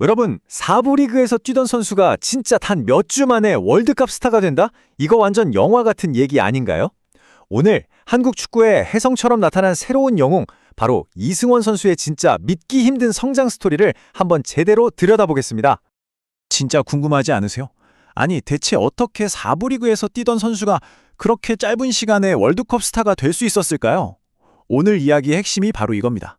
여러분, 4부 리그에서 뛰던 선수가 진짜 단 몇 주 만에 월드컵 스타가 된다? 이거 완전 영화 같은 얘기 아닌가요? 오늘 한국 축구의 혜성처럼 나타난 새로운 영웅, 바로 이승원 선수의 진짜 믿기 힘든 성장 스토리를 한번 제대로 들여다보겠습니다. 진짜 궁금하지 않으세요? 아니, 대체 어떻게 4부 리그에서 뛰던 선수가 그렇게 짧은 시간에 월드컵 스타가 될 수 있었을까요? 오늘 이야기의 핵심이 바로 이겁니다.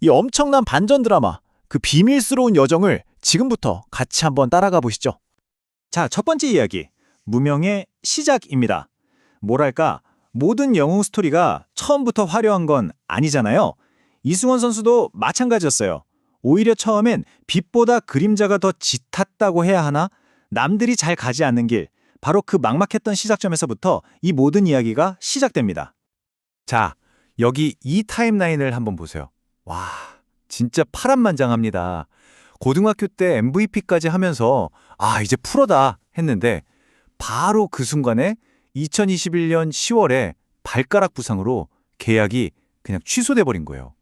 이 엄청난 반전 드라마, 그 비밀스러운 여정을 지금부터 같이 한번 따라가 보시죠. 자, 첫 번째 이야기. 무명의 시작입니다. 뭐랄까, 모든 영웅 스토리가 처음부터 화려한 건 아니잖아요. 이승원 선수도 마찬가지였어요. 오히려 처음엔 빛보다 그림자가 더 짙었다고 해야 하나? 남들이 잘 가지 않는 길, 바로 그 막막했던 시작점에서부터 이 모든 이야기가 시작됩니다. 자, 여기 이 타임라인을 한번 보세요. 와, 진짜 파란만장합니다. 고등학교 때 MVP까지 하면서 아, 이제 프로다 했는데 바로 그 순간에 2021년 10월에 발가락 부상으로 계약이 그냥 취소돼 버린 거예요.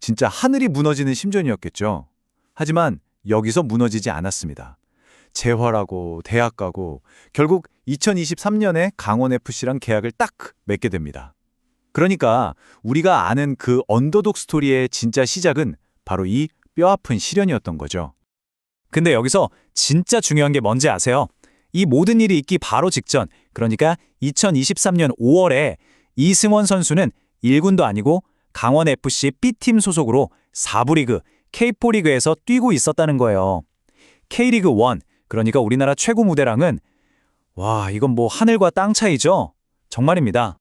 진짜 하늘이 무너지는 심정이었겠죠. 하지만 여기서 무너지지 않았습니다. 재활하고 대학 가고 결국 2023년에 강원FC랑 계약을 딱 맺게 됩니다. 그러니까 우리가 아는 그 언더독 스토리의 진짜 시작은 바로 이 뼈아픈 시련이었던 거죠. 근데 여기서 진짜 중요한 게 뭔지 아세요? 이 모든 일이 있기 바로 직전, 그러니까 2023년 5월에 이승원 선수는 1군도 아니고 강원FC B팀 소속으로 4부 리그, K4 리그에서 뛰고 있었다는 거예요. K리그 1, 그러니까 우리나라 최고 무대랑은 와, 이건 뭐 하늘과 땅 차이죠? 정말입니다.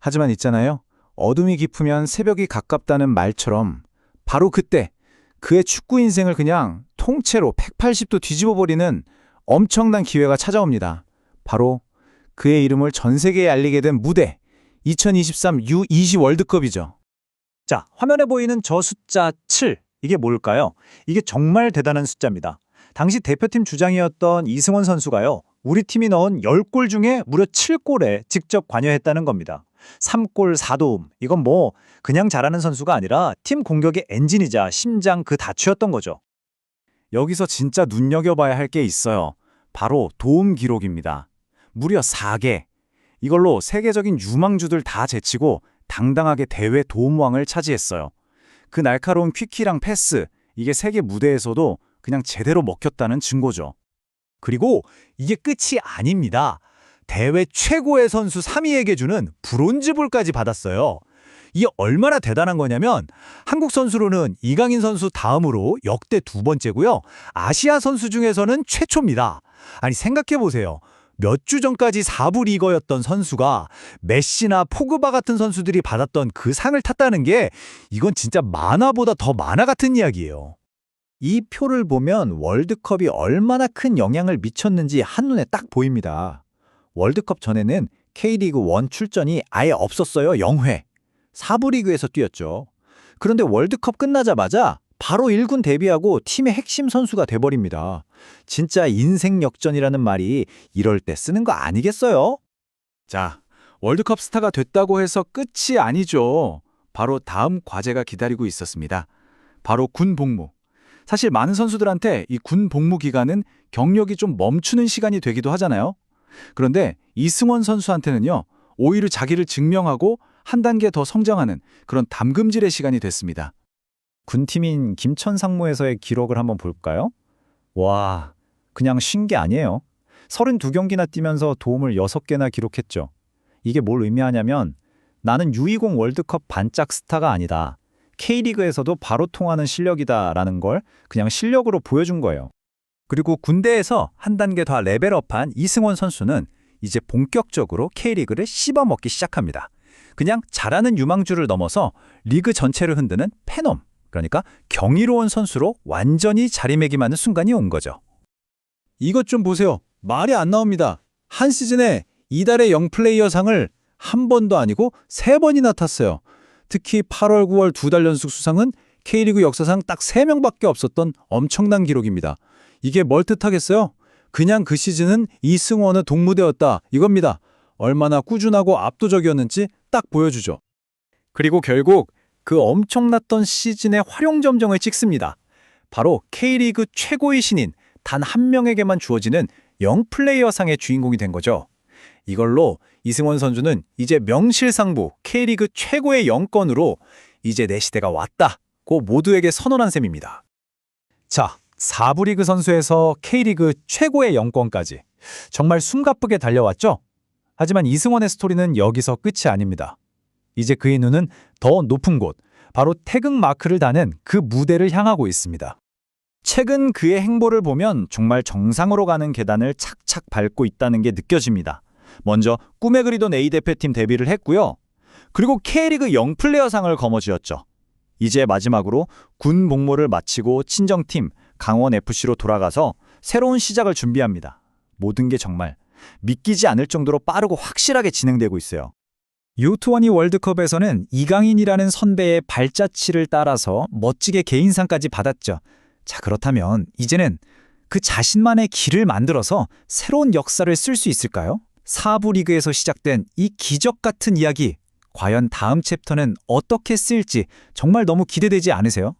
하지만 있잖아요. 어둠이 깊으면 새벽이 가깝다는 말처럼 바로 그때 그의 축구 인생을 그냥 통째로 180도 뒤집어 버리는 엄청난 기회가 찾아옵니다. 바로 그의 이름을 전 세계에 알리게 된 무대 2023 U20 월드컵이죠. 자, 화면에 보이는 저 숫자 7. 이게 뭘까요? 이게 정말 대단한 숫자입니다. 당시 대표팀 주장이었던 이승원 선수가요. 우리 팀이 넣은 10골 중에 무려 7골에 직접 관여했다는 겁니다. 3골 4도움. 이건 뭐 그냥 잘하는 선수가 아니라 팀 공격의 엔진이자 심장 그 다추였던 거죠. 여기서 진짜 눈여겨봐야 할 게 있어요. 바로 도움 기록입니다. 무려 4개. 이걸로 세계적인 유망주들 다 제치고 당당하게 대회 도움왕을 차지했어요. 그 날카로운 퀴키랑 패스, 이게 세계 무대에서도 그냥 제대로 먹혔다는 증거죠. 그리고 이게 끝이 아닙니다. 대회 최고의 선수 3위에게 주는 브론즈볼까지 받았어요. 이게 얼마나 대단한 거냐면 한국 선수로는 이강인 선수 다음으로 역대 두 번째고요. 아시아 선수 중에서는 최초입니다. 아니 생각해 보세요. 몇 주 전까지 4부 리거였던 선수가 메시나 포그바 같은 선수들이 받았던 그 상을 탔다는 게 이건 진짜 만화보다 더 만화 같은 이야기예요. 이 표를 보면 월드컵이 얼마나 큰 영향을 미쳤는지 한눈에 딱 보입니다. 월드컵 전에는 K리그 1 출전이 아예 없었어요. 0회. 4부 리그에서 뛰었죠. 그런데 월드컵 끝나자마자 바로 1군 데뷔하고 팀의 핵심 선수가 돼버립니다. 진짜 인생 역전이라는 말이 이럴 때 쓰는 거 아니겠어요? 자, 월드컵 스타가 됐다고 해서 끝이 아니죠. 바로 다음 과제가 기다리고 있었습니다. 바로 군 복무. 사실 많은 선수들한테 이 군 복무 기간은 경력이 좀 멈추는 시간이 되기도 하잖아요. 그런데 이승원 선수한테는요, 오히려 자기를 증명하고 한 단계 더 성장하는 그런 담금질의 시간이 됐습니다. 군팀인 김천 상무에서의 기록을 한번 볼까요? 와, 그냥 쉰 게 아니에요. 32경기나 뛰면서 도움을 6개나 기록했죠. 이게 뭘 의미하냐면 나는 U20 월드컵 반짝 스타가 아니다. K리그에서도 바로 통하는 실력이다라는 걸 그냥 실력으로 보여준 거예요. 그리고 군대에서 한 단계 더 레벨업한 이승원 선수는 이제 본격적으로 K리그를 씹어먹기 시작합니다. 그냥 잘하는 유망주를 넘어서 리그 전체를 흔드는 패놈, 그러니까 경이로운 선수로 완전히 자리매김하는 순간이 온 거죠. 이것 좀 보세요. 말이 안 나옵니다. 한 시즌에 이달의 영플레이어 상을 한 번도 아니고 세 번이나 탔어요. 특히 8월, 9월 두 달 연속 수상은 K리그 역사상 딱 3명밖에 없었던 엄청난 기록입니다. 이게 뭘 뜻하겠어요? 그냥 그 시즌은 이승원의 동무대였다 이겁니다. 얼마나 꾸준하고 압도적이었는지 딱 보여주죠. 그리고 결국 그 엄청났던 시즌의 활용점정을 찍습니다. 바로 K리그 최고의 신인 단 한 명에게만 주어지는 영플레이어상의 주인공이 된 거죠. 이걸로 이승원 선수는 이제 명실상부 K리그 최고의 영권으로 이제 내 시대가 왔다고 모두에게 선언한 셈입니다. 자, 4부 리그 선수에서 K리그 최고의 영권까지 정말 숨가쁘게 달려왔죠? 하지만 이승원의 스토리는 여기서 끝이 아닙니다. 이제 그의 눈은 더 높은 곳, 바로 태극 마크를 다는 그 무대를 향하고 있습니다. 최근 그의 행보를 보면 정말 정상으로 가는 계단을 착착 밟고 있다는 게 느껴집니다. 먼저 꿈에 그리던 A 대표팀 데뷔를 했고요. 그리고 K리그 영플레이어상을 거머쥐었죠. 이제 마지막으로 군 복무를 마치고 친정팀 강원FC로 돌아가서 새로운 시작을 준비합니다. 모든 게 정말 믿기지 않을 정도로 빠르고 확실하게 진행되고 있어요. U20 월드컵에서는 이강인이라는 선배의 발자취를 따라서 멋지게 개인상까지 받았죠. 자, 그렇다면 이제는 그 자신만의 길을 만들어서 새로운 역사를 쓸 수 있을까요? 4부 리그에서 시작된 이 기적 같은 이야기, 과연 다음 챕터는 어떻게 쓰일지 정말 너무 기대되지 않으세요?